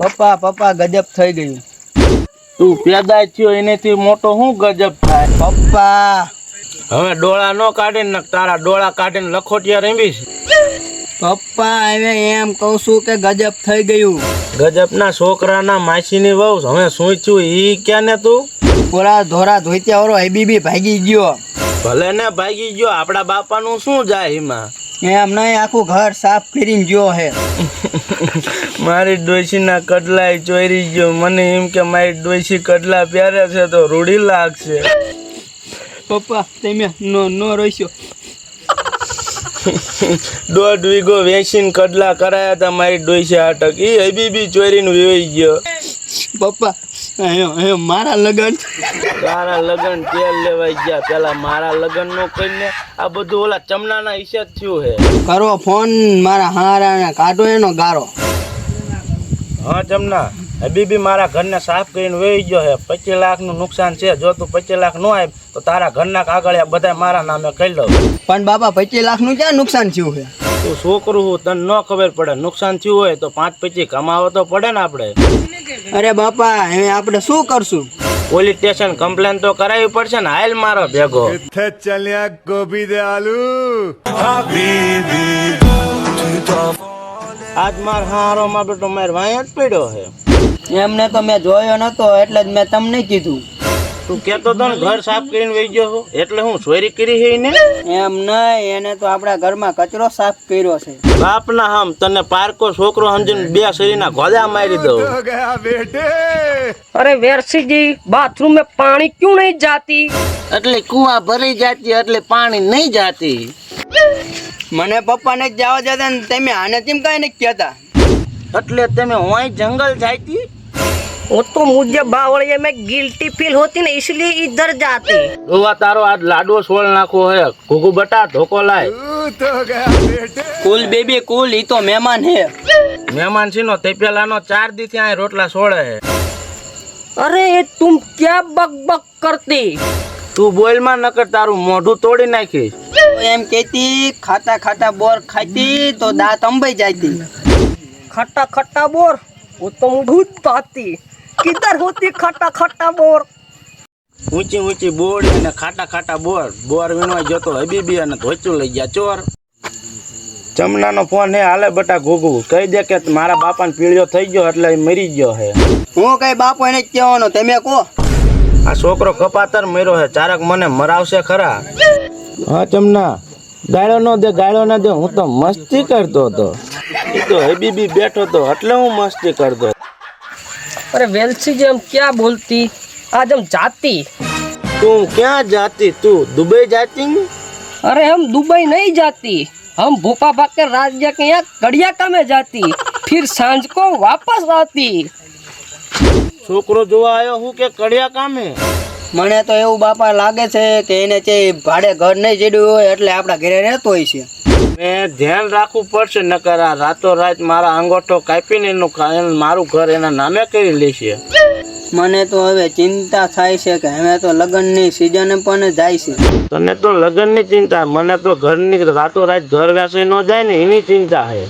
પપ્પા પપ્પા ગજબ થઈ ગયું. તું પેદા થયો એનેથી મોટો શું ગજબ થાય? પપ્પા. હવે ડોળા ન કાઢીને ને તારા ડોળા કાઢીને લખોટિયા રમીશ પપ્પા હવે એમ કહું છું કે ગજબ થઈ ગયું. ગજબના છોકરાના માસીની વહુ હવે શું છું ઈ ક્યાં ને તું? પૂરા ધોરા ધોઈત્યા વાળો હબીબી ભાગી ગયો. ભલે ને ભાગી ગયો આપડા બાપાનું શું જાય એમાં? એમ નહીં આખું ઘર સાફ કરીને ગયો હે. મારી ડોશીના કડલા ચોરી ગયો. મને એમ કે મારી ડોશી કડલા પહેરે છે તો રૂડી લાગશે. પપ્પા તમે નો નો રોઈશો. દોઢ વીઘો વેચીને કડલા કરાયા હતા મારી ડોશી આટક એ હબી બી ચોરીને વેવાઈ ગયો. પપ્પા મારા લગન. તારા લગન તેલ લેવાઈ ગયા. પેલા મારા લગન નો કરીને આ બધું ઓલા ચમનાના હિસ્સે જ થયું હે. કરો ફોન મારા હારા કાઢો એનો ગારો. હા જમના. હબી બી મારા ઘરને સાફ કરીને વેઈ ગયો છે પચીસ લાખનું નુકસાન છે. જો તું પચીસ લાખ ન આવે તો તારા ઘરના કાગળિયા બધા મારા નામે કહી દઉં. પણ બાપા પચીસ લાખનું ક્યાં નુકસાન થયું છે તું શું કરું તને ન ખબર પડે. નુકસાન થયું હોય તો પાંચ પચીસ કમાવો તો પડે ને આપણે. અરે બાપા હવે આપણે શું કરશું? પોલીસ સ્ટેશન કમ્પ્લેન તો કરાવી પડશે ને. હાલ મારો ભેગો. ચલ્યા ગોબી દે આલુ આજ માર હારો માં બેટો માર વાય જ પડ્યો છે. એમને તો મેં જોયો નતો એટલે જ મેં તમને કીધું. તું કેતો તો ઘર સાફ કરીને વહી ગયો એટલે હું ચોરી કરી છે ને? એમ નહીં એને તો આપણા ઘરમાં કચરો સાફ કર્યો છે. બાપ ના હમ તને પારકો છોકરો સમજીને બે શરીરના ગોદા મારી દઉં. અરે વેરસીજી બાથરૂમ મે પાણી ક્યુ નહીં જાતી? એટલે કુવા ભરી જાતી એટલે પાણી નહીં જાતી. મને પપ્પાને જ જવા દેતા ને તમે આને કેમ કઈ નથી કહેતા એટલે તમે હોય જંગલ જાતી वो तो मुझे बावड़िया में गिल्टी फील होती ना इसलिए इधर जाती જોવા તારો આજ લાડવો સોળ નાખો હે ઘુઘુ બટા ધોકો લાય तू तो गया बेटे કુલ બેબી કુલ ઈ તો મહેમાન હે મહેમાન છીનો તે પેલાનો ચાર દી ત્યાં રોટલા સોળે હે अरे ये तुम क्या बक बक करती તું બોલમાં નકર તારું મોઢું તોડી નાખીશ તો એમ કેતી ખાતા ખાતા બોર ખાતી તો દાંત અંબાઈ જાયતી. ખાટા ખાટા બોર? હું તો ઊંઘું જ પાતી. કિધર હોતી ખાટા ખાટા બોર? ઊંચી ઊંચી બોડી અને ખાટા ખાટા બોર. બોર વીણવા જતો હબીબી અને ધોચું લઈ ગયા. ચોર. જમનાનો ફોન હે હાલે બટા ઘોઘું. કહી દે કે મારા બાપાને પીળ્યો થઈ ગયો એટલે મરી ગયો હે. હું કઈ બાપુ એને કહેવાનો? તમે કહો. આ છોકરો કપાતર મર્યો હે ચારક મને મરાવશે ખરા? હા ચમના. ગાળો ન દે ગાળો ના દે હું તો મસ્તી કરતો હતો. તો હબીબી બેઠો હતો એટલે હું મસ્તી કરતો અરે વેલસી જેમ ક્યાં બોલતી? આ જેમ જાતી. તું ક્યાં જાતી? તું દુબઈ જાતી અરે હમ દુબઈ નહીં જાતી. હમ ભોપા ભાકે રાજ્ય કે કડિયા કામે જાતી. ફિર સાંજ કો વાપસ આતી છોકરો જોવા આયો હું કે કડિયા કામે? મને તો એવું બાપા લાગે છે કે એને છે ભાડે ઘર નહીં જડ્યું હોય એટલે આપણા ઘરે રહેતો હોય છે. મેં ધ્યાન રાખવું પડશે નકર આ રાતો રાત મારા અંગોઠો કાપીને એનું મારું ઘર એના નામે કરી લેશે મને તો હવે ચિંતા થાય છે કે હવે તો લગ્નની સિઝન પણ જાય છે. તને તો લગ્નની ચિંતા મને તો ઘરની રાતો રાત ઘર વેસી ન જાય ને એની ચિંતા છે.